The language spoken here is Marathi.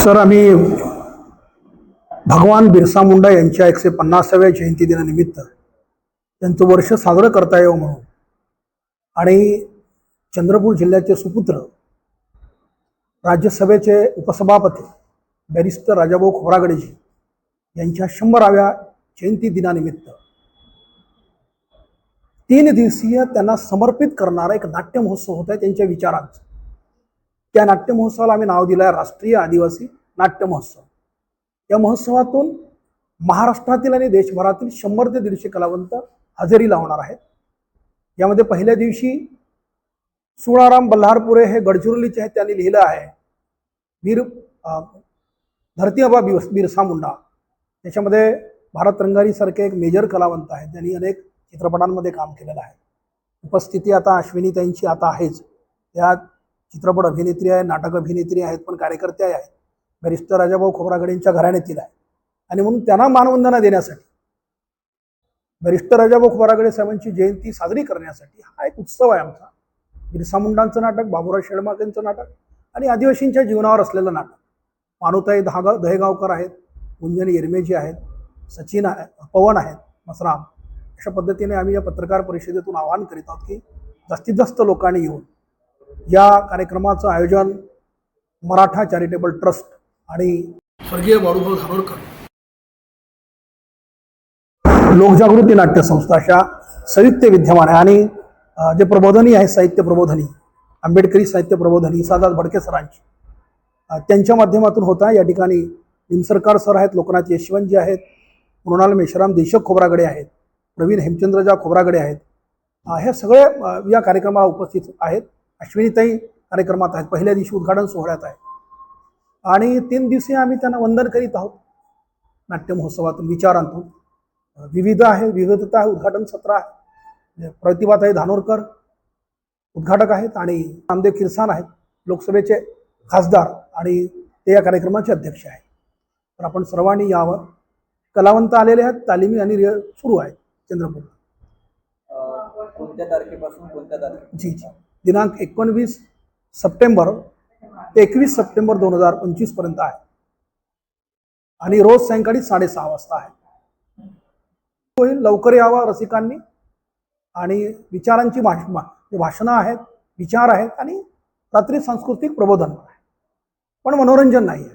सर आम्ही भगवान बिरसा मुंडा यांच्या एकशे पन्नासाव्या जयंती दिनानिमित्त त्यांचं वर्ष साजरं करता येऊ म्हणून आणि चंद्रपूर जिल्ह्याचे सुपुत्र राज्यसभेचे उपसभापती बॅरिस्टर राजाभाऊ खोब्रागडेजी यांच्या शंभराव्या जयंती दिनानिमित्त तीन दिवसीय त्यांना समर्पित करणारा एक नाट्य महोत्सव होत आहे त्यांच्या विचारांचा. त्या नाट्य महोत्सवाला आम्ही नाव दिलं आहे राष्ट्रीय आदिवासी नाट्य महोत्सव. या महोत्सवातून महाराष्ट्रातील आणि देशभरातील शंभर ते दीडशे कलावंत हजेरी लावणार आहेत. यामध्ये पहिल्या दिवशी सुळाराम बल्हारपुरे हे गडचिरोलीचे आहेत त्यांनी लिहिलं आहे. वीर अं, धरती अबा बिरस बिरसा मुंडा. त्याच्यामध्ये भारत रंगारीसारखे एक मेजर कलावंत आहेत त्यांनी अनेक चित्रपटांमध्ये काम केलेलं आहे. उपस्थिती आता अश्विनीताईंची आता आहेच. त्या चित्रपट अभिनेत्री आहे नाटक अभिनेत्री आहेत पण कार्यकर्त्याही आहेत. बॅरिस्टर राजाभाऊ खोब्रागडेंच्या घराण्यातील आहे आणि म्हणून त्यांना मानवंदना देण्यासाठी बॅरिस्टर राजाभाऊ खोब्रागडे साहेबांची जयंती साजरी करण्यासाठी हा एक उत्सव आहे आमचा. बिरसा मुंडांचं नाटक बाबुराव शेळमाकेंचं नाटक आणि आदिवासींच्या जीवनावर असलेलं नाटक. मानुताई दहागाव दहेगावकर आहेत गुंजन येरमेजी आहेत सचिन आहे पवन आहेत मसराम. अशा पद्धतीने आम्ही या पत्रकार परिषदेतून आवाहन करीत आहोत की जास्तीत जास्त लोकांनी येऊन या कार्यक्रमाचं आयोजन मराठा चॅरिटेबल ट्रस्ट आणि स्वर्गीय बाळूभाऊ धानोरकर लोकजागृती नाट्य संस्था अशा संयुक्त विद्यमान आहे आणि जे प्रबोधनी आहे साहित्य प्रबोधनी आंबेडकरी साहित्य प्रबोधनी सादात भडके सरांची त्यांच्या माध्यमातून होता या ठिकाणी निमसरकार सर आहेत लोकनाथ यशवंतजी आहेत मृणाल मेश्राम देशक खोब्रागडे आहेत प्रवीण हेमचंद्रजा खोब्रागडे आहेत. ह्या हे सगळे या कार्यक्रमाला उपस्थित आहेत. अश्विनीताई कार्यक्रमात आहेत. पहिल्या दिवशी उद्घाटन सोहळ्यात आहे. आणि तीन दिवशी आम्ही त्यांना वंदन करीत आहोत. नाट्य महोत्सवातून विचारांतून. अ, विविध आहे विविधता आहे उद्घाटन सत्र आहे. म्हणजे प्रतिभाताई धानोरकर उद्घाटक आहेत आणि नामदेव किरसान आहेत. लोकसभेचे खासदार आणि ते या कार्यक्रमाचे अध्यक्ष आहेत. तर आपण सर्वांनी यावं कलावंत आलेले आहेत. तालिमी आणि सुरू आहेत. चंद्रपूर कोणत्या तारखेपासून कोणत्या तारखे जी जी. दिनांक एकोणवीस सप्टेंबर ते एकवीस सप्टेंबर दोन हजार पंचवीसपर्यंत आहे. आणि रोज सायंकाळी साडेसहा वाजता आहे. होईल लवकर यावा रसिकांनी. आणि विचारांची भाष भाषणं आहेत विचार आहेत आणि रात्री सांस्कृतिक प्रबोधन आहे. पण मनोरंजन नाही आहे.